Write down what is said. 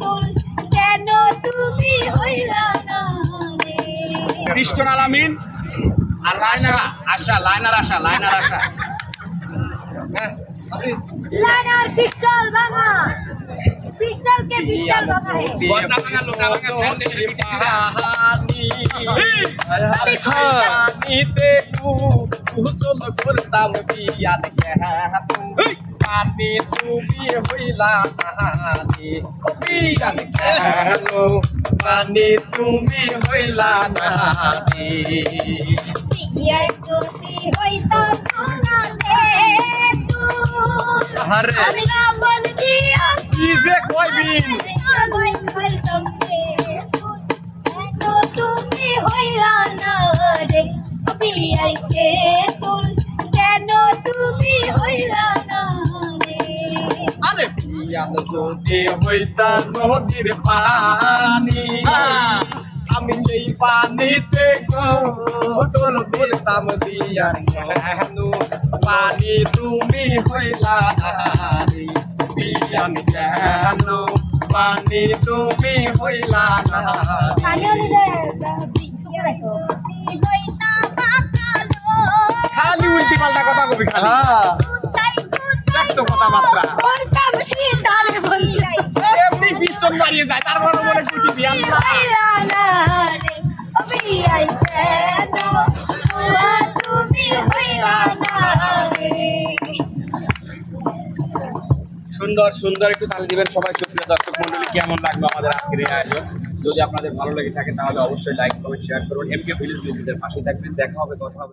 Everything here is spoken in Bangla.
তুল কেন তুমি হইলা না কৃষ্ণ আলামিন আর আশা। আশা লাইনার আশা লাইনার আশা। লাইনার পিস্তল ভাঙা পিস্তল কে পিস্তল ভাঙা হে। বদনা ভাঙা লোটা ভাঙা ফ্যান দেখে বিটিছি না। পানিতে কুচল করতাম বিয়াদ পানি তুমি হইলা নাহানি পানি তুমি হইলা নাহানি কি যে কইবিন তুমি হইলা না রে বিয়াইকে বিয়াদ যদি হইতা নদীর পানি আমি সেই পানিতে গোসল করতাম দিয়ার কেন? পানি তুমি হইলা নারী। বিয়ান কেন? পানি তুমি হইলা নারী। খালি উল্টি পাল্টা কথা কবি খালি। কুতাই কথাবার্তা। সুন্দর সুন্দর একটু তালি দিবেন সবাই। সুপ্রিয় দর্শক মন্ডলী, কেমন লাগবে আমাদের আজকের এই আয়োজন? যদি আপনাদের ভালো লেগে থাকে, তাহলে অবশ্যই লাইক কমেন্ট শেয়ার করুন। এমকে ভিলেজ মিউজিকের পাশে থাকবেন। দেখা হবে, কথা হবে।